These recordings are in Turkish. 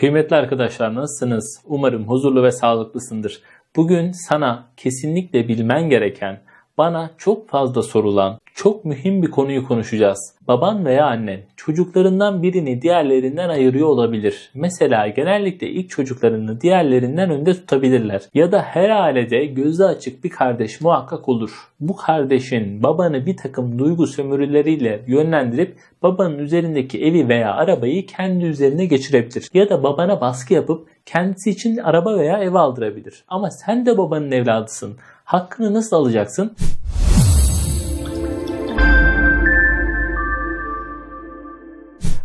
Kıymetli arkadaşlar nasılsınız? Umarım huzurlu ve sağlıklısındır. Bugün sana kesinlikle bilmen gereken, bana çok fazla sorulan, çok mühim bir konuyu konuşacağız. Baban veya annen çocuklarından birini diğerlerinden ayırıyor olabilir. Mesela genellikle ilk çocuklarını diğerlerinden önde tutabilirler. Ya da her ailede gözü açık bir kardeş muhakkak olur. Bu kardeşin babanı bir takım duygu sömürüleriyle yönlendirip babanın üzerindeki evi veya arabayı kendi üzerine geçirebilir. Ya da babana baskı yapıp kendisi için araba veya ev aldırabilir. Ama sen de babanın evladısın. Hakkını nasıl alacaksın?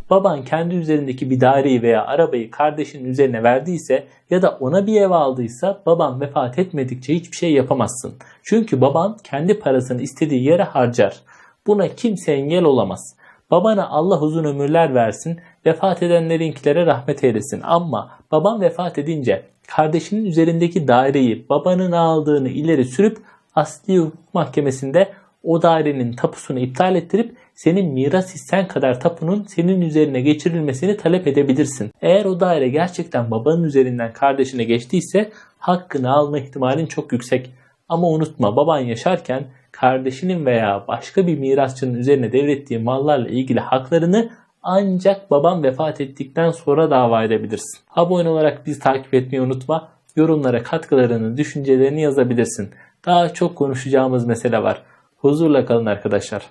Baban kendi üzerindeki bir daireyi veya arabayı kardeşinin üzerine verdiyse ya da ona bir ev aldıysa baban vefat etmedikçe hiçbir şey yapamazsın. Çünkü baban kendi parasını istediği yere harcar. Buna kimse engel olamaz. Babana Allah uzun ömürler versin, vefat edenlerinkilere rahmet eylesin. Ama baban vefat edince kardeşinin üzerindeki daireyi babanın aldığını ileri sürüp asli hukuk mahkemesinde o dairenin tapusunu iptal ettirip senin miras hissen kadar tapunun senin üzerine geçirilmesini talep edebilirsin. Eğer o daire gerçekten babanın üzerinden kardeşine geçtiyse hakkını alma ihtimalin çok yüksek. Ama unutma baban yaşarken kardeşinin veya başka bir mirasçının üzerine devrettiği mallarla ilgili haklarını ancak baban vefat ettikten sonra dava edebilirsin. Abone olarak bizi takip etmeyi unutma. Yorumlara katkılarını, düşüncelerini yazabilirsin. Daha çok konuşacağımız mesele var. Huzurla kalın arkadaşlar.